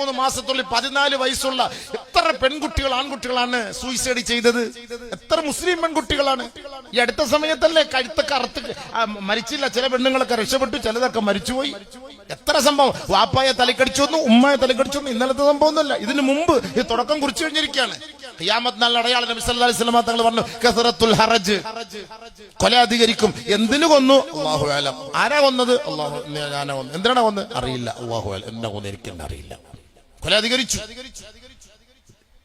മൂന്ന് മാസത്തുള്ളിൽ പതിനാല് വയസ്സുള്ള എത്ര പെൺകുട്ടികൾ ആൺകുട്ടികളാണ് സൂയിസൈഡ് ചെയ്തത്? എത്ര മുസ്ലിം പെൺകുട്ടികളാണ്? ഈ അടുത്ത സമയത്തല്ലേ കഴുത്തൊക്കെ അറുത്ത് മരിച്ചില്ല. ചില പെണ്ണുങ്ങളൊക്കെ രക്ഷപ്പെട്ടു ചിലതൊക്കെ മരിച്ചുപോയി. എത്ര സംഭവം? വാപ്പായെ തലക്കടിച്ചു വന്നു ഉമ്മയെ തലക്കടിച്ചു വന്നു. ഇന്നലത്തെ സംഭവം ഒന്നുമല്ല ഇതിനു മുമ്പ് ഈ തുടക്കം കുറിച്ചു കഴിഞ്ഞിരിക്കുകയാണ്. ഖിയാമത്ത് നല്ല അടയാളം നബി സല്ലല്ലാഹു അലൈഹി വസല്ലം തങ്ങൾ പറഞ്ഞു കസറത്തുൽ ഹറജ്. കൊല അധികരിക്കും. എന്തിനു കൊന്നു? അല്ലാഹു ആലം ആരാ കൊന്നത്? അല്ലാഹു ഞാനാ കൊന്നു എന്തിനാണ് കൊന്നത്? അറിയില്ല. അല്ലാഹു ആലം എന്നാ കൊന്നു എനിക്ക് അറിയില്ല. കൊല അധികരിച്ചു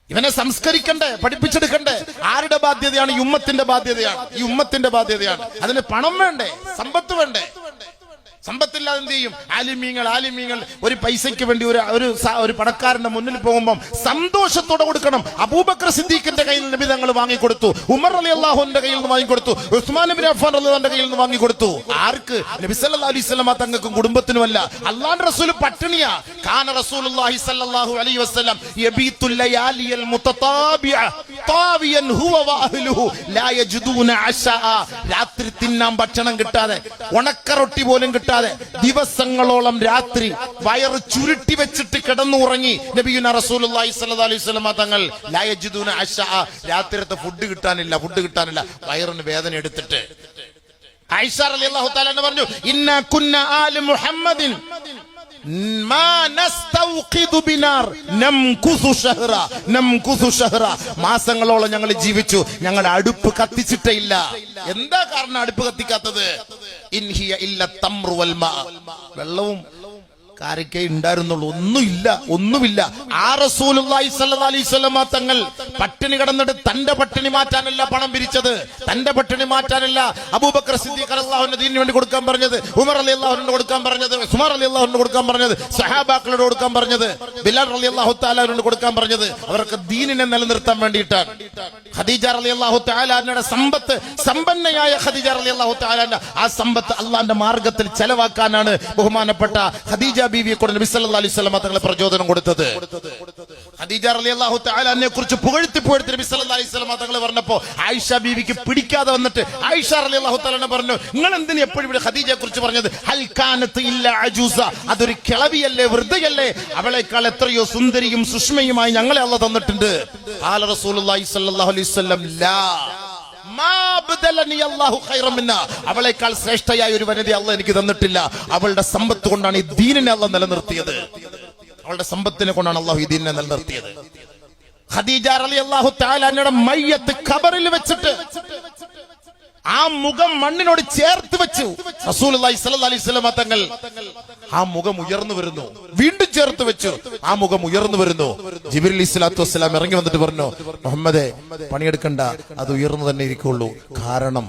ഇവനെ സംസ്കരിക്കണ്ടേ? പഠിപ്പിച്ചെടുക്കണ്ടേ? ആരുടെ ബാധ്യതയാണ്? ഈ ഉമ്മത്തിന്റെ ബാധ്യതയാണ്. ഈ ഉമ്മത്തിന്റെ ബാധ്യതയാണ്. അതിന് പണം വേണ്ടേ? സമ്പത്ത് വേണ്ടേ? സമ്പത്തില്ലാതെ എന്ത് ചെയ്യും? ആലിമീങ്ങൾ ആലിമീങ്ങൾ. ഒരു പൈസയ്ക്ക് വേണ്ടി ഒരു ഒരു ഒരു പണക്കാരന്റെ മുന്നിൽ പോകുമ്പോൾ സന്തോഷത്തോടെ കൊടുക്കണം. അബൂബക്കർ സിദ്ദീഖിന്റെ കയ്യിൽ നിന്ന് നബി തങ്ങൾ വാങ്ങിക്കൊടുത്തു. ഉമർ അലി അള്ളാഹുന്റെ കയ്യിൽ നിന്ന് വാങ്ങിക്കൊടുത്തു. ഉസ്മാൻ നബി അഫാൻ അള്ളാന്റെ കയ്യിൽ നിന്ന് വാങ്ങിക്കൊടുത്തു. ആർക്ക്? നബി അലൈഹി വസല്ലമ തങ്ങൾക്കും കുടുംബത്തിനുമല്ല. അള്ളാഹ് റസൂൽ പട്ടിണിയാ. കാന റസൂലുള്ളാഹി സല്ലല്ലാഹു അലൈഹി വസല്ലം യബീതു ലയാലിയൽ ഹുവ ലാ യജ്ദൂന രാത്രി തിന്നാൻ ഭക്ഷണം കിട്ടാതെ ഉണക്കറൊട്ടി പോലും കിട്ടാതെ ദിവസങ്ങളോളം രാത്രി വയറ് ചുരുട്ടി വെച്ചിട്ട് കിടന്നുറങ്ങി നബിയുന സ്വല്ലല്ലാഹു അലൈഹി തങ്ങൾ ലാ യജ്ദൂന അശാ രാത്രിത്തെ ഫുഡ് കിട്ടാനില്ല ഫുഡ് കിട്ടാനില്ല. വയറിന് വേദന എടുത്തിട്ട്. പറഞ്ഞു കുന്ന മുഹമ്മദിൻ മാസങ്ങളോളം ഞങ്ങൾ ജീവിച്ചു. ഞങ്ങളുടെ അടുപ്പ് കത്തിച്ചിട്ടേ ഇല്ല. എന്താ കാരണം അടുപ്പ് കത്തിക്കാത്തത്? ഇൻഹിയ ഇല്ല തമ്രു വൽ മാ. വെള്ളവും കാരക്കേ ഉണ്ടായിരുന്നുള്ളൂ. ഒന്നുമില്ല ഒന്നുമില്ല. ആ വസല്ലമ തങ്ങൾ പട്ടിണി കിടന്നിട്ട് തന്റെ പട്ടിണി മാറ്റാനല്ല പണം പിരിച്ചത്. തന്റെ പട്ടിണി മാറ്റാനല്ല അബൂബക്കർ സിദ്ദീഖ് റളിയല്ലാഹുവിന്റെ ദീനിന് വേണ്ടി കൊടുക്കാൻ പറഞ്ഞത് ഉമർ അലി അള്ളാഹുനോട് കൊടുക്കാൻ പറഞ്ഞത് സുമർ അലി അള്ളാഹുനോട് കൊടുക്കാൻ പറഞ്ഞത് സഹാബാക്കളോട് കൊടുക്കാൻ പറഞ്ഞത് ബിലാൽ അലി അള്ളാഹു താലാവിനോട് കൊടുക്കാൻ പറഞ്ഞത്. അവർക്ക് ദീനിനെ നിലനിർത്താൻ വേണ്ടിയിട്ടാണ്. ഖദീജ അലി അള്ളാഹു താലാനയുടെ സമ്പത്ത് സമ്പന്നയായ ഖദീജ അള്ളാഹു താലാന്റെ ആ സമ്പത്ത് അള്ളാന്റെ മാർഗത്തിൽ ചെലവാക്കാനാണ് ബഹുമാനപ്പെട്ട ഖദീജ ബീവിയെ കൊണ്ട് നബി അലൈഹി വസല്ലം തങ്ങളെ പ്രചോദനം കൊടുത്തത്. ഖദീജ റളിയല്ലാഹു താലാനെ കുറിച്ച് പുകഴ്ത്തി പുകഴ്ത്തി നബി സല്ലല്ലാഹു അലൈഹി വസല്ലം തങ്ങൾ പറഞ്ഞപ്പോ ആയിഷ ബീവിക്ക് പിടിക്കാതെ വന്നിട്ട് ആയിഷ റളിയല്ലാഹു തആല പറഞ്ഞു നിങ്ങൾ എന്തിനു എപ്പോഴും ഇവിടെ ഖദീജയെ കുറിച്ച് പറഞ്ഞത് ഹൽക്കാനത്ത് ഇല്ല അജൂസ. അതൊരു കിളവിയല്ലേ വൃദ്ധയല്ലേ അവളെക്കാൾ എത്രയോ സുന്ദരിയും സുഷ്മയുമായി ഞങ്ങളെ അള്ള തന്നിട്ടുണ്ട്. ഖാല റസൂലുള്ളാഹി സ്വല്ലല്ലാഹു അലൈഹി വസല്ലം ലാ. അവളെക്കാൾ ശ്രേഷ്ഠയായ ഒരു വനിത അല്ല എനിക്ക് തന്നിട്ടില്ല. അവളുടെ സമ്പത്ത് കൊണ്ടാണ് ഈ ദീനിനെ അല്ല നിലനിർത്തിയത്. അവളുടെ സമ്പത്തിനെ കൊണ്ടാണ് അള്ളാഹു ഈ ദീനിനെ നിലനിർത്തിയത്. ഖദീജ റളിയല്ലാഹു തആലയുടെ മയ്യത്ത് ഖബറിൽ വെച്ചിട്ട് ആ മുഖം മണ്ണിനോട് ചേർത്ത് വെച്ചു. റസൂലുള്ളാഹി സ്വല്ലല്ലാഹി അലൈഹി വസല്ലം തങ്ങൾ ആ മുഖം ഉയർന്നു വരുന്നു. വീണ്ടും ചേർത്ത് വെച്ചു. ആ മുഖം ഉയർന്നു വരുന്നു. ജിബ്രീൽ സ്വലാത്തു വസ്സലാം ഇറങ്ങി വന്നിട്ട് പറഞ്ഞു മുഹമ്മദേ പണിയെടുക്കണ്ട. അത് ഉയർന്നു തന്നെ ഇരിക്കുള്ളൂ. കാരണം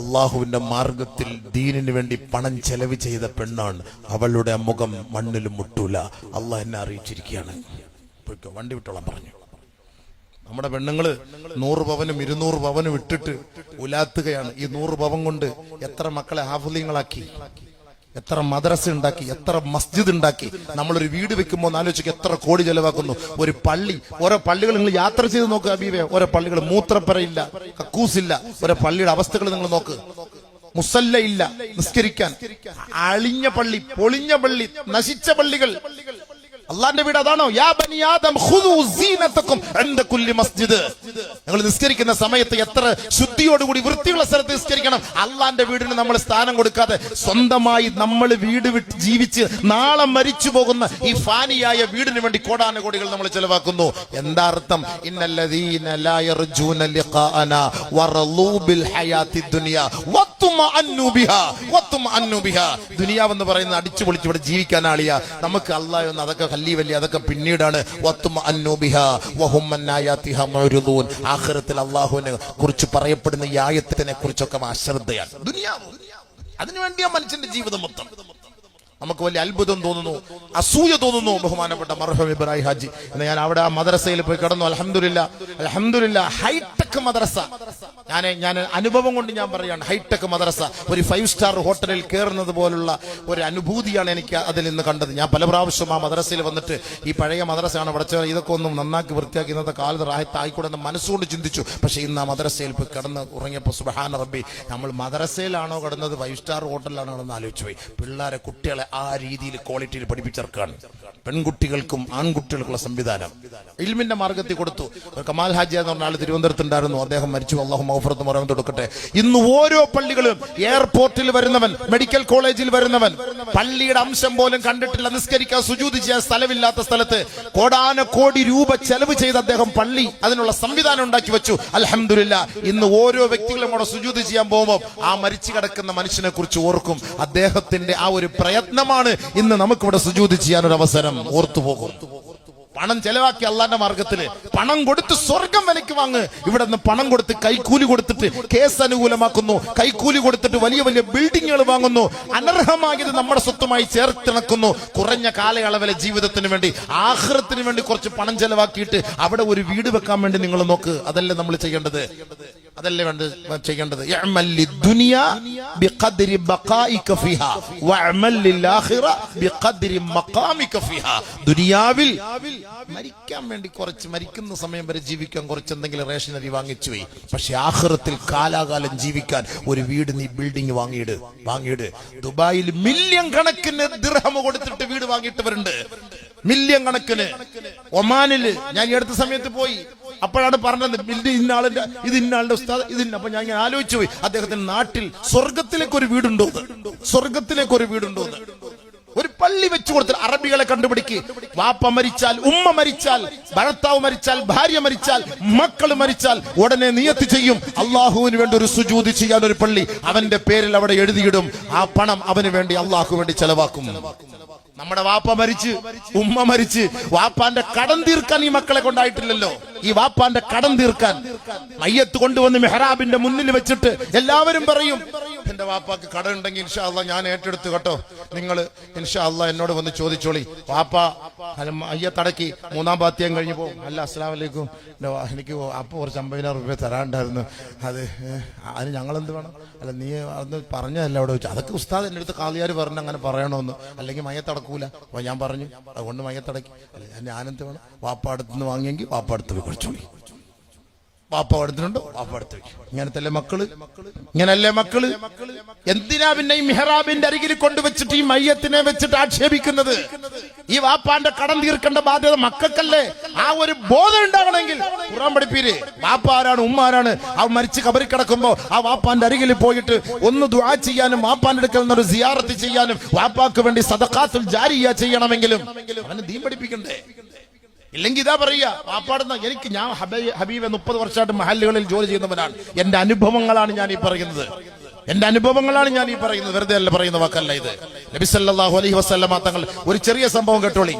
അള്ളാഹുവിന്റെ മാർഗത്തിൽ ദീനിന് വേണ്ടി പണം ചെലവ് ചെയ്ത പെണ്ണാണ്. അവളുടെ മുഖം മണ്ണിൽ മുട്ടൂല. അള്ളാഹ് എന്നെ അറിയിച്ചിരിക്കുകയാണ്. വണ്ടി വിട്ടോളാൻ പറഞ്ഞു. നമ്മുടെ പെണ്ണുങ്ങൾ നൂറ് പവനും ഇരുന്നൂറ് പവനും ഇട്ടിട്ട് ഉലാത്തുകയാണ്. ഈ നൂറ് പവൻ കൊണ്ട് എത്ര മക്കളെ ഹാഫുലിങ്ങളാക്കി? എത്ര മദ്രസ ഉണ്ടാക്കി? എത്ര മസ്ജിദ് ഉണ്ടാക്കി? നമ്മളൊരു വീട് വെക്കുമ്പോൾ ആലോചിക്കുക എത്ര കോടി ചെലവാക്കുന്നു. ഒരു പള്ളി ഓരോ പള്ളികൾ നിങ്ങൾ യാത്ര ചെയ്ത് നോക്കുക അബീവേ ഓരോ പള്ളികൾ മൂത്രപ്പരയില്ല കക്കൂസില്ല. ഓരോ പള്ളിയുടെ അവസ്ഥകൾ നിങ്ങൾ നോക്ക്. മുസല്ല ഇല്ല നിസ്കരിക്കാൻ. അളിഞ്ഞ പള്ളി പൊളിഞ്ഞ പള്ളി നശിച്ച പള്ളികൾ. അള്ളാന്റെ വീട് അതാണോ? യാ ബനി ആദം സീനതകും കുല്ലി മസ്ജിദ്. നിങ്ങൾ നിസ്കരിക്കുന്ന സമയത്ത് എത്ര ശുദ്ധിയോടുകൂടി വൃത്തിയുള്ള സ്ഥലത്ത് നിസ്കരിക്കണം. അള്ളാന്റെ വീടിന് നമ്മൾ സ്ഥാനം കൊടുക്കാതെ സ്വന്തമായി നമ്മൾ വീട് വിട്ട് ജീവിച്ച് നാളെ മരിച്ചു പോകുന്ന ഈ ഫാനിയായ വീടിന് വേണ്ടി കോടാനുകോടികൾ നമ്മൾ ചെലവാക്കുന്നു. എന്താ അർത്ഥം? ദുനിയാവെന്ന് പറയുന്നത് അടിച്ചു പൊളിച്ച് ഇവിടെ ജീവിക്കാൻ ആളിയ. നമുക്ക് അള്ളാഹ് അതൊക്കെ കല്ലി അതൊക്കെ പിന്നീടാണ്. അള്ളാഹുവിനെ കുറിച്ച് പറയപ്പെടുന്ന ഈ ആയത്തിനെ കുറിച്ചൊക്കെ അശ്രദ്ധയാണ് അതിനുവേണ്ടിയാ മനുഷ്യന്റെ ജീവിതം മൊത്തം. നമുക്ക് വലിയ അത്ഭുതം തോന്നുന്നു. അസൂയ തോന്നുന്നു. ബഹുമാനപ്പെട്ട മർഹം ഇബ്രാഹിം ഹാജി. ഞാൻ അവിടെ ആ മദ്രസയിൽ പോയി കിടന്നു. അലഹമില്ല അലഹമില്ല ഹൈടെക് ഹൈടെക് മദ്രസ. ഞാൻ ഞാൻ അനുഭവം കൊണ്ട് ഞാൻ പറയുകയാണ് ഹൈടെക് മദ്രസ. ഒരു ഫൈവ് സ്റ്റാർ ഹോട്ടലിൽ കയറുന്നത് പോലുള്ള ഒരു അനുഭൂതിയാണ് എനിക്ക് അതിൽ നിന്ന് കണ്ടത്. ഞാൻ പല പ്രാവശ്യം ആ മദ്രസയിൽ വന്നിട്ട് ഈ പഴയ മദ്രസയാണ് പഠിച്ച ഇതൊക്കെ ഒന്നും നന്നാക്കി വൃത്തിയാക്കി ഇന്നത്തെ കാലത്ത് റാഹത്തായിക്കൂടെ എന്ന് മനസ്സുകൊണ്ട് ചിന്തിച്ചു. പക്ഷേ ഇന്ന് ആ മദ്രസയിൽ പോയി കിടന്ന് ഉറങ്ങിയപ്പോൾ സുബഹാൻ റബ്ബി നമ്മൾ മദ്രസയിലാണോ കടന്നത് ഫൈവ് സ്റ്റാർ ഹോട്ടലിലാണോ കിടന്ന് ആലോചിച്ചു പോയി. പിള്ളേരെ കുട്ടികളെ ആ രീതിയിൽ ക്വാളിറ്റിയിൽ പഠിപ്പിച്ചെടുക്കുകയാണ്. പെൺകുട്ടികൾക്കും ആൺകുട്ടികൾക്കുള്ള സംവിധാനം. ഇൽമിന്റെ മാർഗത്തിൽ കൊടുത്തു. കമാൽ ഹാജി എന്ന് പറഞ്ഞ ആൾ തിരുവനന്തപുരത്തുണ്ടായിരുന്നു അദ്ദേഹം മരിച്ചു. അള്ളാഹു മൗഫറത്ത് മറന്നു കൊടുക്കട്ടെ ഇന്ന് ഓരോ പള്ളികളും എയർപോർട്ടിൽ വരുന്നവൻ മെഡിക്കൽ കോളേജിൽ വരുന്നവൻ പള്ളിയുടെ അംശം പോലും കണ്ടിട്ടില്ല നിസ്കരിക്കാൻ സുജൂതി ചെയ്യാൻ സ്ഥലമില്ലാത്ത സ്ഥലത്ത് കോടി രൂപ ചെലവ് ചെയ്ത് അദ്ദേഹം പള്ളി അതിനുള്ള സംവിധാനം ഉണ്ടാക്കി വെച്ചു. അലഹമില്ല ഇന്ന് ഓരോ വ്യക്തികളും അവിടെ സുജൂതി ചെയ്യാൻ പോകുമ്പോൾ ആ മരിച്ചു കിടക്കുന്ന മനുഷ്യനെ കുറിച്ച് ഓർക്കും. അദ്ദേഹത്തിന്റെ ആ ഒരു പ്രയത്നമാണ് ഇന്ന് നമുക്കിവിടെ സുജൂതി ചെയ്യാനൊരു അവസരം ഓർത്തു പോകും പണം ചെലവാക്കി അള്ളാന്റെ മാർഗത്തിൽ. പണം കൊടുത്ത് സ്വർഗം വിലക്ക് വാങ്ങ്. ഇവിടെ നിന്ന് പണം കൊടുത്ത് കൈക്കൂലി കൊടുത്തിട്ട് കേസ് അനുകൂലമാക്കുന്നു. കൈക്കൂലി കൊടുത്തിട്ട് വലിയ വലിയ ബിൽഡിങ്ങുകൾ വാങ്ങുന്നു. അനർഹമായത് നമ്മുടെ സ്വത്തുമായി ചേർത്തിണക്കുന്നു കുറഞ്ഞ കാലയളവിലെ ജീവിതത്തിന് വേണ്ടി ആഹ്റത്തിന് വേണ്ടി കുറച്ച് പണം ചെലവാക്കിയിട്ട് അവിടെ ഒരു വീട് വെക്കാൻ വേണ്ടി നിങ്ങൾ നോക്ക്. അതല്ലേ നമ്മൾ ചെയ്യേണ്ടത്? അതല്ലേ വേണ്ട ചെയ്യേണ്ടത്. ദുനിയാവിൽ മരിക്കാൻ വേണ്ടി കുറച്ച് മരിക്കുന്ന സമയം വരെ ജീവിക്കാൻ കുറച്ച് എന്തെങ്കിലും റേഷനറി വാങ്ങിച്ചു പോയി. പക്ഷെ ആഹ്റത്തിൽ കാലാകാലം ജീവിക്കാൻ ഒരു വീട് നീ ബിൽഡിംഗ് വാങ്ങിയിട്. വാങ്ങിയിട്. ദുബായിൽ മില്യൺ കണക്കിന് ദിർഹം കൊടുത്തിട്ട് വീട് വാങ്ങിയിട്ടവരുണ്ട്. മില്യൺ കണക്കിന്. ഒമാനിൽ ഞാൻ ഈ അടുത്ത സമയത്ത് പോയി. അപ്പോഴാണ് പറഞ്ഞത് ഇത് ഇന്നാളിന്റെ ഇത് ഇന്നാളുടെ ഉസ്താദ് ഇതിന് അപ്പൊ ഞാൻ ഇങ്ങനെ ആലോചിച്ചു പോയി. അദ്ദേഹത്തിന്റെ നാട്ടിൽ സ്വർഗത്തിലേക്ക് ഒരു വീടുണ്ടോ സ്വർഗത്തിലേക്ക് ഒരു വീടുണ്ടോ ഒരു പള്ളി വെച്ചു കൊടുത്ത് അറബികളെ കണ്ടുപിടിക്ക്. വാപ്പ മരിച്ചാൽ ഉമ്മ മരിച്ചാൽ ഭർത്താവ് മരിച്ചാൽ ഭാര്യ മരിച്ചാൽ മക്കൾ മരിച്ചാൽ ഉടനെ നിയത്ത് ചെയ്യും. അള്ളാഹുവിന് വേണ്ടി ഒരു സുജൂതി ചെയ്യാൻ ഒരു പള്ളി അവന്റെ പേരിൽ അവിടെ എഴുതിയിടും. ആ പണം അവന് വേണ്ടി അള്ളാഹു വേണ്ടി ചെലവാക്കും. നമ്മുടെ വാപ്പ മരിച്ച് ഉമ്മ മരിച്ച്. വാപ്പാന്റെ കടം തീർക്കാൻ ഈ മക്കളെ കൊണ്ടായിട്ടില്ലല്ലോ. ഈ വാപ്പാന്റെ കടം തീർക്കാൻ. മയ്യത്ത് കൊണ്ടുവന്ന് മെഹ്റാബിന്റെ മുന്നിൽ വെച്ചിട്ട് എല്ലാവരും പറയും എന്റെ വാപ്പാക്ക് കടം ഉണ്ടെങ്കിൽ ഇൻഷാ അള്ളാ ഞാൻ ഏറ്റെടുത്തു കേട്ടോ. നിങ്ങൾ ഇൻഷാ അള്ളാ എന്നോട് വന്ന് ചോദിച്ചോളി. വാപ്പ അയ്യത്തടക്കി മയ്യത്തടക്കി മൂന്നാം പാത്യം കഴിഞ്ഞു പോകും. അല്ല അസ്സാം വലൈക്കും എന്റെ എനിക്ക് അപ്പ കുറച്ച് അമ്പതിനായിരം റുപ്യ തരാണ്ടായിരുന്നു. അത് അതിന് ഞങ്ങൾ എന്ത് വേണം? അല്ല നീ അന്ന് പറഞ്ഞതല്ല അവിടെ വെച്ചു. അതൊക്കെ ഉസ്താദ് എന്റെ അടുത്ത് കാളിയാർ പറഞ്ഞു അങ്ങനെ പറയണമെന്ന് അല്ലെങ്കിൽ മയ്യത്തടക്കൂല അപ്പൊ ഞാൻ പറഞ്ഞു. അതുകൊണ്ട് മയത്തടക്കി അല്ല ഞാൻ വേണം? വാപ്പാടത്ത് നിന്ന് വാങ്ങിയെങ്കിൽ വാപ്പാടത്ത് പോയി വാപ്പ എടുത്തിട്ടുണ്ടോ വാപ്പ എടുത്ത് വെക്കും ഇങ്ങനത്തെ മക്കൾ? ഇങ്ങനല്ലേ മക്കൾ? എന്തിനാ പിന്നെ ഈ മെഹ്റാബിന്റെ അരികിൽ കൊണ്ടുവച്ചിട്ട് ഈ മയ്യത്തിനെ വെച്ചിട്ട് ആക്ഷേപിക്കുന്നത്? ഈ വാപ്പാന്റെ കടം തീർക്കേണ്ട ബാധ്യത മക്കൾക്കല്ലേ? ആ ഒരു ബോധം ഉണ്ടാവണമെങ്കിൽ. ഖുറാൻ പഠിപ്പീര്. വാപ്പ ആരാണ്? ഉമ്മ ആരാണ്? ആ മരിച്ച് കബറി കിടക്കുമ്പോ ആ വാപ്പാന്റെ അരികിൽ പോയിട്ട് ഒന്ന് ദുആ ചെയ്യാനും വാപ്പാന്റെ അടുക്കൽ നിന്ന് ഒരു സിയാറത്ത് ചെയ്യാനും വാപ്പാക്ക് വേണ്ടി സദഖാത്തുൽ ജാരിയ ചെയ്യണമെങ്കിലും. അവന് ദീൻ പഠിപ്പിക്കണ്ടേ? ഇല്ലെങ്കിൽ ഇതാ പറയുക പാപ്പാടുന്ന എനിക്ക് ഞാൻ ഹബീ- ഹബീബ് മുപ്പത് വർഷമായിട്ട് മഹല്ലുകളിൽ ജോലി ചെയ്യുന്നവനാണ്. എന്റെ അനുഭവങ്ങളാണ് ഞാൻ ഈ പറയുന്നത്. എന്റെ അനുഭവങ്ങളാണ് ഞാൻ ഈ പറയുന്നത്. വെറുതെ അല്ല പറയുന്ന വാക്കല്ല ഇത്. നബി സല്ലല്ലാഹു അലൈഹി വസല്ലമ തങ്ങൾ ഒരു ചെറിയ സംഭവം കേട്ടോളി.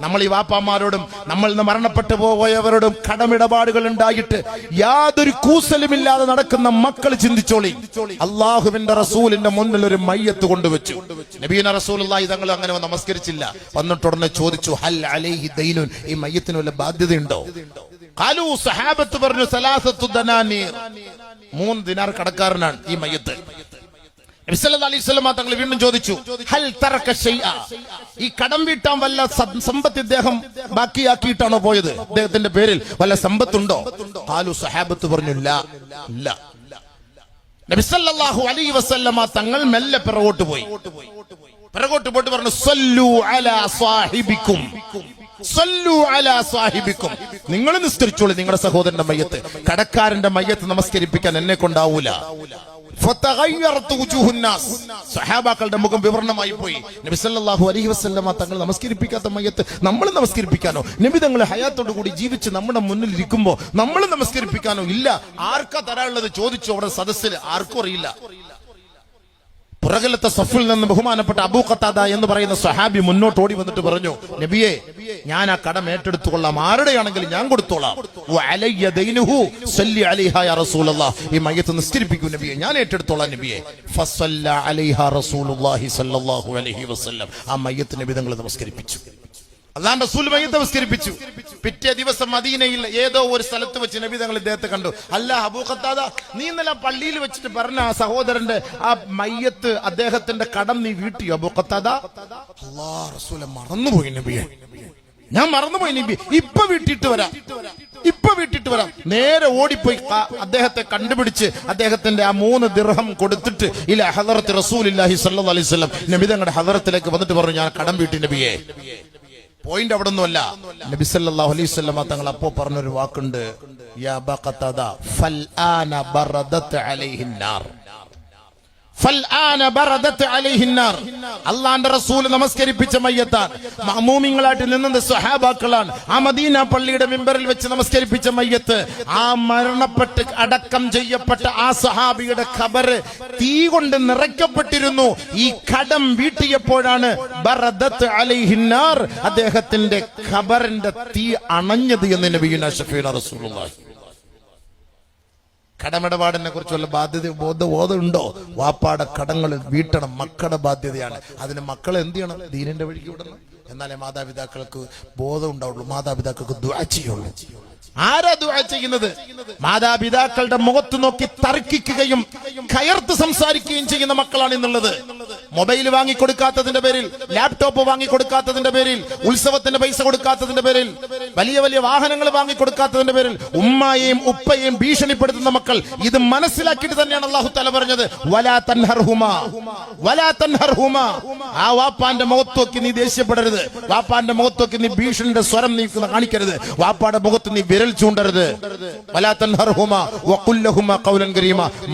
നമ്മൾ ഈ വാപ്പാമാരോടും നമ്മൾ ഇന്ന് മരണപ്പെട്ടു പോയവരോടും കടമിടപാടുകൾ ഉണ്ടായിട്ട് യാതൊരു കൂസലുമില്ലാതെ നടക്കുന്ന മക്കൾ ചിന്തിച്ചോളി. അള്ളാഹുവിന്റെ റസൂലിന്റെ മുന്നിൽ ഒരു മയ്യത്ത് കൊണ്ടുവച്ചു. നബീന റസൂൽ തങ്ങൾ അങ്ങനെ നമസ്കരിച്ചില്ല. വന്നിട്ടുടനെ ചോദിച്ചു ഹൽ അലൈഹി ദൈനുൻ? ഈ മയ്യത്തിന് വല്ല ബാധ്യതയുണ്ടോ? ഖാലു സഹാബത്ത് പറഞ്ഞു സലാസത്തു ദനാനീർ. മൂന്ന് ദിനാർ കടക്കാരനാണ് ഈ മയ്യത്ത്. നബി സല്ലല്ലാഹു അലൈഹി വസല്ലമ തങ്ങൾ വീണ്ടും ചോദിച്ചു ഹൽ ഈ കടം വീട്ടാൻ വല്ല സമ്പത്ത് ഇദ്ദേഹം ബാക്കിയാക്കിയിട്ടാണോ പോയത്? അദ്ദേഹത്തിന്റെ പേരിൽ വല്ല സമ്പത്തുണ്ടോ? ആലു സഹാബത്ത് പറഞ്ഞു ഇല്ല ഇല്ല. നബി സല്ലല്ലാഹു അലൈഹി വസല്ലമ തങ്ങൾ മെല്ലെ പിറകോട്ട് പോയി. പിറകോട്ട് പോയിട്ട് പറഞ്ഞു സല്ലു അലാ സാഹിബിക്കും സല്ലു അലാ സാഹിബിക്കും. നിങ്ങൾ നിസ്കരിച്ചോളൂ നിങ്ങളുടെ സഹോദരന്റെ മയ്യത്ത്. കടക്കാരന്റെ മയ്യത്ത് നമസ്കരിപ്പിക്കാൻ എന്നെ കൊണ്ടാവൂല. സഹാബാക്കളുടെ മുഖം വിവരണമായി പോയി. നബി സല്ലല്ലാഹു അലൈഹി വസല്ലമ തങ്ങൾ നമസ്കരിപ്പിക്കാത്ത മയ്യത്ത് നമ്മൾ നമസ്കരിപ്പിക്കാനോ നബി തങ്ങൾ ഹയാത്തോടു കൂടി ജീവിച്ച് നമ്മുടെ മുന്നിൽ ഇരിക്കുമ്പോ നമ്മൾ നമസ്കരിപ്പിക്കാനോ ഇല്ല. ആർക്കാ തരാനുള്ളത് ചോദിച്ചു അവിടെ സദസ്സിൽ ആർക്കും അറിയില്ല. പുറകിലത്തെ സഫിൽ നിന്ന് ബഹുമാനപ്പെട്ട അബൂ ഖത്താദ എന്ന് പറയുന്ന സഹാബി മുന്നോട്ട് ഓടി വന്നിട്ട് പറഞ്ഞു നബിയെ ഞാൻ ആ കടം ഏറ്റെടുത്തുകൊള്ളാം. ആരുടെയാണെങ്കിലും ഞാൻ കൊടുത്തോളാം. ഈ മയ്യത്ത് നിസ്കരിപ്പിക്കൂ നബിയെ ഞാൻ ഏറ്റെടുത്തോളാം നബിയെ. ആ മയ്യത്ത് നബി തങ്ങൾ നമസ്കരിപ്പിച്ചു. അള്ളാന്റെ റസൂൽ മയ്യത്ത് നമസ്കരിപ്പിച്ചു പിറ്റേ ദിവസം മദീനയിൽ ഏതോ ഒരു സ്ഥലത്ത് വെച്ച് നബി തങ്ങൾ ഇദ്ദേഹത്തെ കണ്ടു. അല്ല അബൂ ഖത്താദ നീ ഇന്നലെ പള്ളിയിൽ വെച്ചിട്ട് പറഞ്ഞ ആ സഹോദരന്റെ ആ മയ്യത്ത് അദ്ദേഹത്തിന്റെ കടം നീ വീട്ടിയോ? അബൂ ഖത്താദ അല്ലാ റസൂലെ മറന്നുപോയി നബിയെ. ഞാൻ മറന്നുപോയി നബി. ഇപ്പൊ വീട്ടിട്ട് വരാം. ഇപ്പൊ വീട്ടിട്ട് വരാം. നേരെ ഓടിപ്പോയി അദ്ദേഹത്തെ കണ്ടുപിടിച്ച് അദ്ദേഹത്തിന്റെ ആ മൂന്ന് ദിർഹം കൊടുത്തിട്ട് ഇല്ല ഹദറത്ത് റസൂലില്ലാഹി സല്ലല്ലാഹു അലൈഹി വസല്ലം. നബി തങ്ങളുടെ ഹദറത്തിലേക്ക് വന്നിട്ട് പറഞ്ഞു ഞാൻ കടം വീട്ടി നബിയെ. പോയിന്റ് അവിടെ ഒന്നുമല്ല നബി സല്ലല്ലാഹു അലൈഹി തങ്ങൾ അപ്പോ പറഞ്ഞൊരു വാക്കുണ്ട്. യാ അലൈഹിൻ അള്ളാന്റെ റസൂൽ നമസ്കരിപ്പിച്ച മയ്യത്താണ്. മഅമൂമിങ്ങളായിട്ട് നിന്നത് സ്വഹാബാക്കളാണ്. ആ മദീന പള്ളിയുടെ മെമ്പറിൽ വെച്ച് നമസ്കരിപ്പിച്ച മയ്യത്ത് ആ മരണപ്പെട്ട് അടക്കം ചെയ്യപ്പെട്ട ആ സഹാബിയുടെ ഖബറ് തീ കൊണ്ട് നിറയ്ക്കപ്പെട്ടിരുന്നു. ഈ കടം വീട്ടിയപ്പോഴാണ് അദ്ദേഹത്തിന്റെ ഖബറിന്റെ തീ അണഞ്ഞത് എന്ന് നബീന ഷഫീന റസൂലുള്ളാഹി. കടമിടപാടിനെ കുറിച്ചുള്ള ബാധ്യത ബോധ ബോധമുണ്ടോ? വാപ്പാടെ കടങ്ങൾ വീട്ടണം മക്കളുടെ ബാധ്യതയാണ്. അതിന് മക്കൾ എന്ത് ചെയ്യണം? ദീനിന്റെ വഴിക്ക് വിടണം. എന്നാലേ മാതാപിതാക്കൾക്ക് ബോധം ഉണ്ടാവുള്ളൂ. മാതാപിതാക്കൾക്ക് ചെയ്യുള്ളൂ. ആരാ ദുആ ചെയ്യുന്നത്? മാതാപിതാക്കളുടെ മുഖത്ത് നോക്കി തർക്കിക്കുകയും കയർത്ത് സംസാരിക്കുകയും ചെയ്യുന്ന മക്കളാണ് ഇന്നുള്ളത്. മൊബൈൽ വാങ്ങിക്കൊടുക്കാത്തതിന്റെ പേരിൽ ലാപ്ടോപ്പ് വാങ്ങിക്കൊടുക്കാത്തതിന്റെ പേരിൽ ഉത്സവത്തിന്റെ പൈസ കൊടുക്കാത്തതിന്റെ പേരിൽ വലിയ വലിയ വാഹനങ്ങൾ വാങ്ങിക്കൊടുക്കാത്തതിന്റെ പേരിൽ ഉമ്മയെയും ഉപ്പയെയും ഭീഷണിപ്പെടുത്തുന്ന മക്കൾ ഇത് മനസ്സിലാക്കിയിട്ട് തന്നെയാണ് അള്ളാഹു തല പറഞ്ഞത്. വലാ തൻഹർഹുമ. വലാ തൻഹർഹുമ. ആ വാപ്പാന്റെ മുഖത്തോക്കി നീ ദേഷ്യപ്പെടരുത്. വാപ്പാന്റെ മുഖത്തോക്കി നീ ഭീഷണിയുടെ സ്വരം നീ കാണിക്കരുത്. വാപ്പാന്റെ മുഖത്ത് നീ വിരൽ ചൂണ്ടരുത്.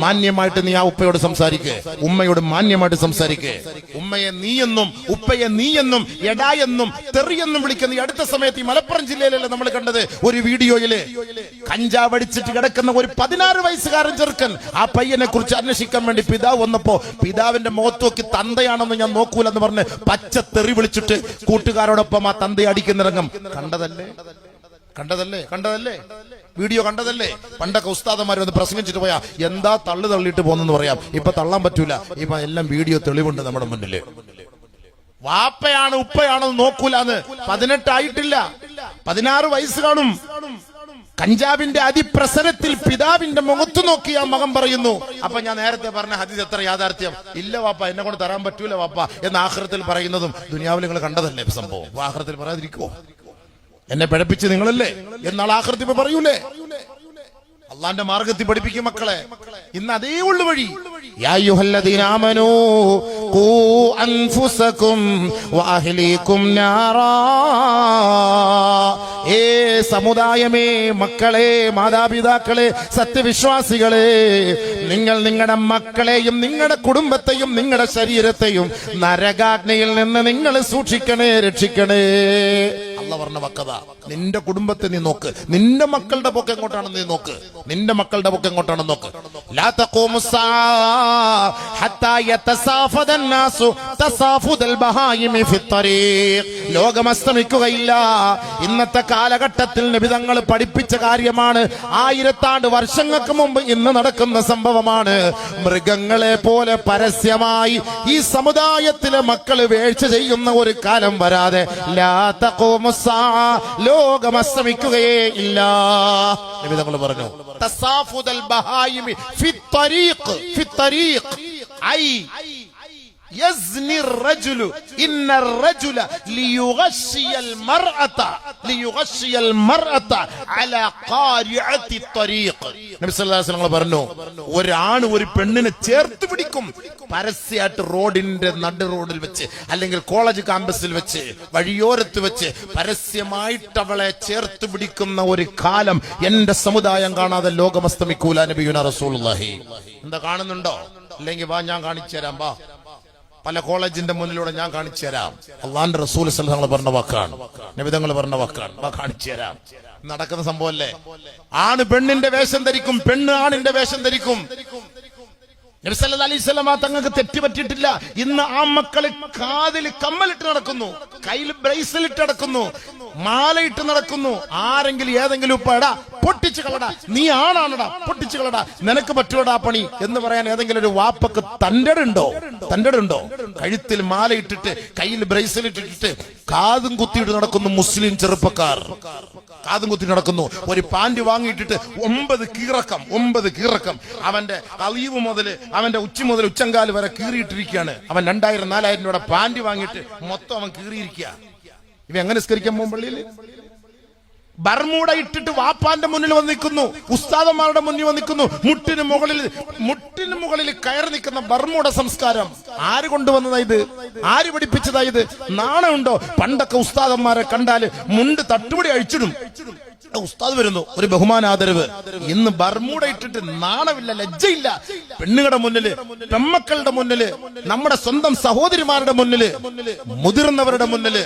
മാന്യമായിട്ട് നീ ആ ഉപ്പയോട് സംസാരിക്ക്. ഉമ്മയോട് മാന്യമായിട്ട് സംസാരിക്ക്. ഉമ്മയെ നീയെന്നും ഉപ്പയെ നീയെന്നും എടാ എന്നും തെറിയെന്നും വിളിക്കുന്ന അടുത്ത സമയത്ത് ഈ മലപ്പുറം ജില്ലയിലല്ലേ നമ്മൾ കണ്ടത്? ഒരു വീഡിയോയിൽ കഞ്ചാവടിച്ചിട്ട് കിടക്കുന്ന ഒരു പതിനാറ് വയസ്സുകാരൻ ചെറുക്കൻ ആ പയ്യനെ കുറിച്ച് അന്വേഷിക്കാൻ വേണ്ടി പിതാവ് വന്നപ്പോ പിതാവിന്റെ മുഖത്ത് നോക്കി തന്തയാണെന്ന് ഞാൻ നോക്കൂലെന്ന് പറഞ്ഞ് പച്ച തെറി വിളിച്ചിട്ട് കൂട്ടുകാരോടൊപ്പം ആ തന്തയെ അടിക്കുന്നിറങ്ങും. കണ്ടതല്ലേ? കണ്ടതല്ലേ? കണ്ടതല്ലേ? വീഡിയോ കണ്ടതല്ലേ? പണ്ടൊക്കെ ഉസ്താദന്മാർ വന്ന് പ്രസംഗിച്ചിട്ട് പോയാ എന്താ തള്ളു തള്ളിയിട്ട് പോന്നെന്ന് പറയാം. ഇപ്പൊ തള്ളാൻ പറ്റൂല. ഇപ്പൊ എല്ലാം വീഡിയോ തെളിവുണ്ട് നമ്മുടെ മുന്നിൽ. വാപ്പയാണ് ഉപ്പയാണോ നോക്കൂലെന്ന് പതിനെട്ടായിട്ടില്ല. പതിനാറ് വയസ്സ് കാണും. കഞ്ചാബിന്റെ അതിപ്രസരത്തിൽ പിതാവിന്റെ മുഖത്ത് നോക്കി ആ മകൻ പറയുന്നു. അപ്പൊ ഞാൻ നേരത്തെ പറഞ്ഞ ഹദീസ് എത്ര യാഥാർത്ഥ്യം? ഇല്ല വാപ്പ എന്നെ കൊണ്ട് തരാൻ പറ്റൂല വാപ്പ എന്ന് ആഹ്റത്തിൽ പറയുന്നതും ദുനിയാവിൽ നിങ്ങൾ കണ്ടതല്ലേ സംഭവം? ആഹ്റത്തിൽ പറയാതിരിക്കുവോ? എന്നെ പഠിപ്പിച്ച് നിങ്ങളല്ലേ? എന്നാൾ ആഹൃതി പറയൂലേ? അള്ളാന്റെ മാർഗത്തിൽ പഠിപ്പിക്കും മക്കളെ. ഇന്ന് അതേ ഉള്ളു വഴി. ഏ സമുദായമേ മക്കളെ മാതാപിതാക്കളെ സത്യവിശ്വാസികളെ നിങ്ങൾ നിങ്ങളുടെ മക്കളെയും നിങ്ങളുടെ കുടുംബത്തെയും നിങ്ങളുടെ ശരീരത്തെയും നരകാഗ്നിയിൽ നിന്ന് നിങ്ങൾ സൂക്ഷിക്കണേ രക്ഷിക്കണേ. അല്ല പറഞ്ഞ വക്കത നിന്റെ കുടുംബത്തെ നീ നോക്ക്. നിന്റെ മക്കളുടെ പൊക്കെ എങ്ങോട്ടാണ് നീ നോക്ക്. നിന്റെ മക്കളുടെ പൊക്കെ എങ്ങോട്ടാണ് നോക്ക്. ലോകം അസ്തമിക്കുകയില്ല ഇന്നത്തെ കാലഘട്ടത്തിൽ നിബിതങ്ങൾ പഠിപ്പിച്ച കാര്യമാണ് ആയിരത്താണ്ട് വർഷങ്ങൾക്ക് മുമ്പ് ഇന്ന് നടക്കുന്ന സംഭവമാണ്. മൃഗങ്ങളെ പോലെ പരസ്യമായി ഈ സമുദായത്തിലെ മക്കൾ വേഴ്ച ചെയ്യുന്ന ഒരു കാലം വരാതെ. ലാത്തക്കോമസ് ലോകം അസ്തമിക്കുകയേ ഇല്ല. നിമിതങ്ങൾ പറഞ്ഞു തസാഫുദൽ ബഹായിമി ഫി തരീഖ് ഫി തരീഖ് ഐ يزني الرجل إن الرجل ليغشي المرأة ليغشي المرأة على قارعة الطريق നബി സല്ലല്ലാഹു അലൈഹി വസല്ലം പറഞ്ഞു ഒരാണ് ഒരു പെണ്ണിനെ ചേർത്ത് പിടിക്കും പരസ്യമായിട്ട് റോഡിന്റെ നടു റോഡിൽ വെച്ച് അല്ലെങ്കിൽ കോളേജ് ക്യാമ്പസിൽ വെച്ച് വഴിയോരത്ത് വെച്ച് പരസ്യമായിട്ട് അവളെ ചേർത്ത് പിടിക്കുന്ന ഒരു കാലം എന്റെ സമുദായം കാണാതെ ലോകമസ്തമിക്കൂല നബിയുന റസൂലുള്ളാഹി എന്താ കാണുന്നുണ്ടോ അല്ലെങ്കിൽ വാ ഞാൻ കാണിച്ചു തരാം വാ പല കോളേജിന്റെ മുന്നിലൂടെ ഞാൻ കാണിച്ചു തരാം. അള്ളാന്റെ റസൂൽ തങ്ങൾ പറഞ്ഞ വാക്കാണ്. നിബിതങ്ങൾ പറഞ്ഞ വാക്കാണ്. കാണിച്ചു തരാം. നടക്കുന്ന സംഭവമല്ലേ? ആണ് പെണ്ണിന്റെ വേഷം ധരിക്കും പെണ്ണ് ആണിന്റെ വേഷം ധരിക്കും. നബി സല്ലല്ലാഹു അലൈഹി വസല്ലമ തങ്ങൾക്ക് തെറ്റ് പറ്റിയിട്ടില്ല. ഇന്ന് ആ മക്കൾ കാതിൽ കമ്മലിട്ട് നടക്കുന്നു. കയ്യിൽ ബ്രേസ്ലെറ്റ് നടക്കുന്നു. മാലയിട്ട് നടക്കുന്നു. ആരെങ്കിലും ഏതെങ്കിലും ഉപ്പ എടാ പൊട്ടിച്ചു കളടാ. നീ ആണാണടാ പൊട്ടിച്ചു കളടാ. നിനക്ക് പറ്റുവടാ പണി എന്ന് പറയാൻ ഏതെങ്കിലും ഒരു വാപ്പക്ക് തന്റെ ഉണ്ടോ തന്റെ ഉണ്ടോ കഴുത്തിൽ മാല ഇട്ടിട്ട് കയ്യിൽ ബ്രേസ്ലെറ്റ് ഇട്ടിട്ട് കാതും കുത്തിയിട്ട് നടക്കുന്നു മുസ്ലിം ചെറുപ്പക്കാർ. കാതും കുത്തി നടക്കുന്നു. ഒരു പാന്റ് വാങ്ങിയിട്ടിട്ട് ഒമ്പത് കീറക്കം ഒമ്പത് കീറക്കം. അവന്റെ അലീവ് മുതൽ അവന്റെ ഉച്ച മുതൽ ഉച്ചങ്കാൽ വരെ കീറിയിട്ടിരിക്കുകയാണ്. അവൻ രണ്ടായിരം നാലായിരം രൂപയുടെ പാന്റ് വാങ്ങിയിട്ട് മൊത്തം അവൻ കീറിയിരിക്കുക ഇവ എങ്ങനെ സ്കരിക്കാൻ പോകും പള്ളിയിൽ? ബർമൂട ഇട്ടിട്ട് വാപ്പാന്റെ മുന്നിൽ വന്ന് നിൽക്കുന്നു ഉസ്താദന്മാരുടെ മുന്നിൽ വന്ന് നിൽക്കുന്നു മുട്ടിന് മുകളിൽ മുട്ടിന് മുകളിൽ കയറി നിൽക്കുന്ന ബർമൂട സംസ്കാരം ആര് കൊണ്ടുവന്നതാ ഇത്? ആര് പഠിപ്പിച്ചതാ ഇത്? നാണമുണ്ടോ? പണ്ടൊക്കെ ഉസ്താദന്മാരെ കണ്ടാൽ മുണ്ട് തട്ടുപടി അഴിച്ചിടും. ഉസ്താദ് വരുന്നു ഒരു ബഹുമാനാദരവ് ഇന്ന് ബർമൂട ഇട്ടിട്ട് നാണമില്ല ലജ്ജയില്ല. പെണ്ണുങ്ങളുടെ മുന്നിൽ പെമ്മക്കളുടെ മുന്നിൽ നമ്മുടെ സ്വന്തം സഹോദരിമാരുടെ മുന്നിൽ മുതിർന്നവരുടെ മുന്നിൽ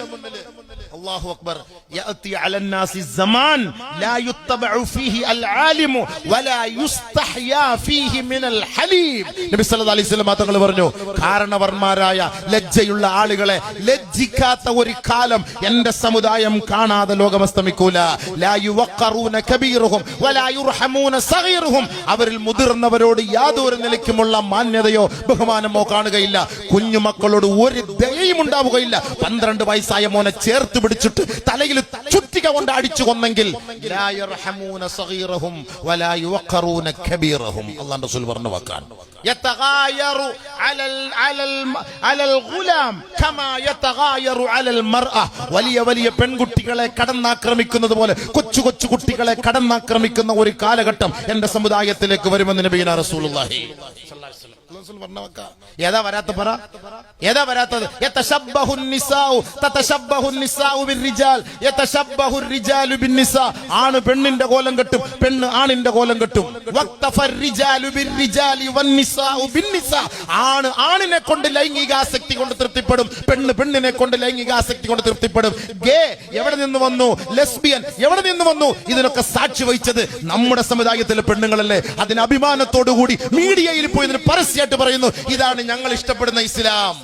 الله أكبر يأتي على الناس الزمان لا يتبع فيه العالم ولا يستحيا فيه من الحليم നബി സല്ലല്ലാഹു അലൈഹി വസല്ലം തങ്ങൾ പറഞ്ഞു കാരണവർമാരായ ലജ്ജയുള്ള ആളുകളെ ലജ്ജിക്കാത്ത ഒരു കാലം എന്റെ സമുദായം കാണാതെ ലോകം അസ്തമിക്കൂല ലാ യുവഖറൂന കബീറുഹും വലാ യുർഹമൂന സഗീറുഹും അവരിൽ മുതിർന്നവരോട് യാതൊരു നിലയ്ക്കുമുള്ള മാന്യതയോ ബഹുമാനമോ കാണുകയില്ല കുഞ്ഞുമക്കളോട് ഒരു ദയയും ഉണ്ടാവുകയില്ല പന്ത്രണ്ട് വയസ്സായ മോനെ ചേർത്ത് പിടിച്ചിട്ട് തലയിൽ ചുറ്റിക കൊണ്ട് അടിച്ചു കൊന്നെങ്കിൽ വലിയ വലിയ പെൺകുട്ടികളെ കടന്നാക്രമിക്കുന്നത് പോലെ കൊച്ചു കൊച്ചു കുട്ടികളെ കടന്നാക്രമിക്കുന്ന ഒരു കാലഘട്ടം എന്റെ സമുദായത്തിലേക്ക് വരുമെന്ന് നബീന റസൂലുള്ളാഹി. റസൂൽ അലൈഹി വാക്കാ. ഏതാ വരാത്ത പറ? ഏതാ വരാത്തത്? ആണ് പെണ്ണിന്റെ കോലം കെട്ടും പെണ്ണ് ആണിന്റെ കോലം കെട്ടും. ആണ് ആണിനെ കൊണ്ട് ലൈംഗികാസക്തി കൊണ്ട് തൃപ്തിപ്പെടും പെണ്ണ് പെണ്ണിനെ കൊണ്ട് ലൈംഗികാസക്തി കൊണ്ട് തൃപ്തിപ്പെടും. ഗേ എവിടെ നിന്ന് വന്നു? ലെസ്ബിയൻ എവിടെ നിന്ന് വന്നു? ഇതിനൊക്കെ സാക്ഷി വഹിച്ചത് നമ്മുടെ സമുദായത്തിലെ പെണ്ണുങ്ങളല്ലേ? അതിന് അഭിമാനത്തോടു കൂടി മീഡിയയിൽ പോയി ഇതിന് പരസ്യം പരസ്യമായിട്ട് പറയുന്നു ഇതാണ് ഞങ്ങൾ ഇഷ്ടപ്പെടുന്ന ഇസ്ലാം.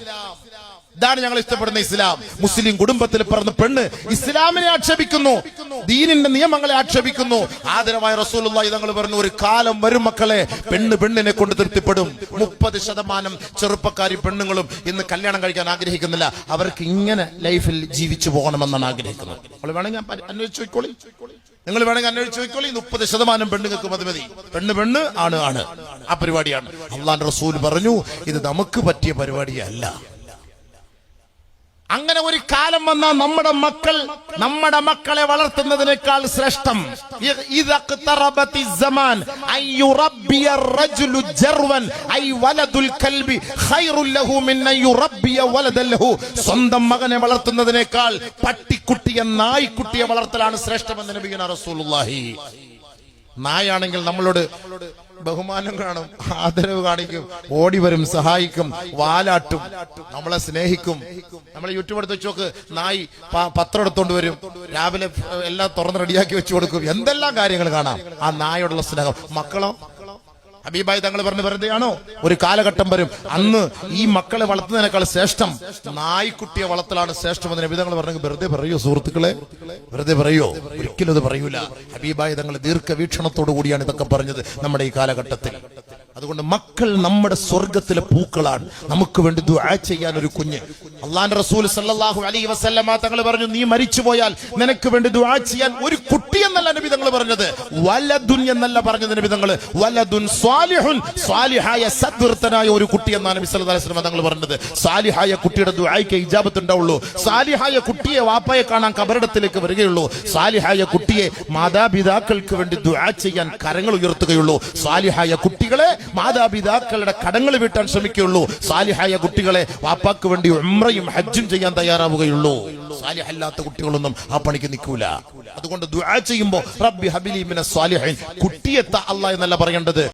ഇതാണ് ഞങ്ങൾ ഇഷ്ടപ്പെടുന്ന ഇസ്ലാം. മുസ്ലിം കുടുംബത്തിൽ പിറന്ന പെണ്ണ് ഇസ്ലാമിനെ ആക്ഷേപിക്കുന്നു. ദീനിന്റെ നിയമങ്ങളെ ആക്ഷേപിക്കുന്നു. ആദരമായ റസൂലുള്ളാഹി തങ്ങൾ പറഞ്ഞു ഒരു കാലം വരും മക്കളെ പെണ്ണ് പെണ്ണിനെ കൊണ്ട് തൃപ്തിപ്പെടും. മുപ്പത് ശതമാനം ചെറുപ്പക്കാരി പെണ്ണുങ്ങളും ഇന്ന് കല്യാണം കഴിക്കാൻ ആഗ്രഹിക്കുന്നില്ല. അവർക്ക് ഇങ്ങനെ ലൈഫിൽ ജീവിച്ചു പോകണമെന്നാണ് ആഗ്രഹിക്കുന്നത്. അപ്പോൾ വേണമെങ്കിൽ അന്വേഷിച്ചു നിങ്ങൾ വേണമെങ്കിൽ അന്വേഷിച്ചു നോക്കിക്കോളി മുപ്പത് ശതമാനം പെണ്ണുങ്ങൾക്ക് മതി. പെണ്ണ് പെണ്ണ് ആണ് ആണ്. ആ പരിപാടിയാണ്. അള്ളാൻ റസൂൽ പറഞ്ഞു ഇത് നമുക്ക് പറ്റിയ പരിപാടിയല്ല. അങ്ങനെ ഒരു കാലം വന്ന നമ്മുടെ മക്കൾ നമ്മുടെ മക്കളെ വളർത്തുന്നതിനേക്കാൾ ശ്രേഷ്ഠം. സ്വന്തം മകനെ വളർത്തുന്നതിനേക്കാൾ പട്ടിക്കുട്ടിയെ നായ്ക്കുട്ടിയെ വളർത്തലാണ് ശ്രേഷ്ഠമെന്ന് നബിഗന റസൂലുള്ളാഹി. നായാണെങ്കിൽ നമ്മളോട് ബഹുമാനം കാണും ആദരവ് കാണിക്കും ഓടി വരും സഹായിക്കും വാലാട്ടും നമ്മളെ സ്നേഹിക്കും. നമ്മളെ യൂട്യൂബ് എടുത്ത് വെച്ചോക്ക് നായി പത്രം എടുത്തോണ്ട് വരും. രാവിലെ എല്ലാം തുറന്ന് റെഡിയാക്കി വെച്ചു കൊടുക്കും. എന്തെല്ലാം കാര്യങ്ങൾ കാണാം? ആ നായോടുള്ള സ്നേഹം. മക്കളോ ഹബീബായി തങ്ങൾ പറഞ്ഞു വെറുതെയാണോ? ഒരു കാലഘട്ടം വരും. അന്ന് ഈ മക്കളെ വളർത്തുന്നതിനേക്കാൾ ശ്രേഷ്ഠം നായ്ക്കുട്ടിയെ വളർത്തലാണ് ശ്രേഷ്ഠം എന്ന് നബി പറഞ്ഞു വെറുതെ പറയോ സുഹൃത്തുക്കളെ? വെറുതെ പറയോ? ഒരിക്കലും അത് പറയൂല. ഹബീബായി തങ്ങൾ ദീർഘവീക്ഷണത്തോടു കൂടിയാണ് ഇതൊക്കെ പറഞ്ഞത് നമ്മുടെ ഈ കാലഘട്ടത്തിൽ. അതുകൊണ്ട് മക്കൾ നമ്മുടെ സ്വർഗത്തിലെ പൂക്കളാണ്. നമുക്ക് വേണ്ടി ദുആ ചെയ്യാൻ ഒരു കുഞ്ഞ്. അള്ളാന്റെ റസൂൽ സല്ലല്ലാഹു അലൈഹി വസല്ലമ തങ്ങൾ പറഞ്ഞു നീ മരിച്ചു പോയാൽ നിനക്ക് വേണ്ടി ദുആ ചെയ്യാൻ ഒരു കുട്ടി എന്നല്ല നബി തങ്ങൾ പറഞ്ഞത്. വലദുൻ എന്നല്ല പറഞ്ഞത് നബി തങ്ങൾ വലദുൻ സ്വാലിഹുൻ സ്വാലിഹായ സദ്വൃത്തനായ ഒരു കുട്ടി എന്നാണ് നബി സല്ലല്ലാഹു അലൈഹി തങ്ങൾ പറഞ്ഞത്. സ്വാലിഹായ കുട്ടിയുടെ ദുആയ്ക്ക് ഇജാബത്ത് ഉണ്ടാവുള്ളൂ. സ്വാലിഹായ കുട്ടിയെ വാപ്പയെ കാണാൻ കബറിടത്തിലേക്ക് വരികയുള്ളൂ. സ്വാലിഹായ കുട്ടിയെ മാതാപിതാക്കൾക്ക് വേണ്ടി ദുആ ചെയ്യാൻ കരങ്ങൾ ഉയർത്തുകയുള്ളൂ. സ്വാലിഹായ കുട്ടികളെ മാതാപിതാക്കളുടെ കടങ്ങൾ വീട്ടാൻ ശ്രമിക്കുകയുള്ളൂ. സാലിഹായ കുട്ടികളെ വാപ്പാക്ക് വേണ്ടി ഉമ്രയും ഹജ്ജും ചെയ്യാൻ തയ്യാറാവുകയുള്ളൂ. സാലിഹല്ലാത്ത കുട്ടികളൊന്നും ആ പണിക്ക് നിൽക്കൂല. അതുകൊണ്ട് ദുആ ചെയ്യുമ്പോൾ റബ്ബി ഹബിലി മിന സ്വാലിഹീൻ കുട്ടിയെത്ത അല്ല എന്നല്ല പറയേണ്ടത്.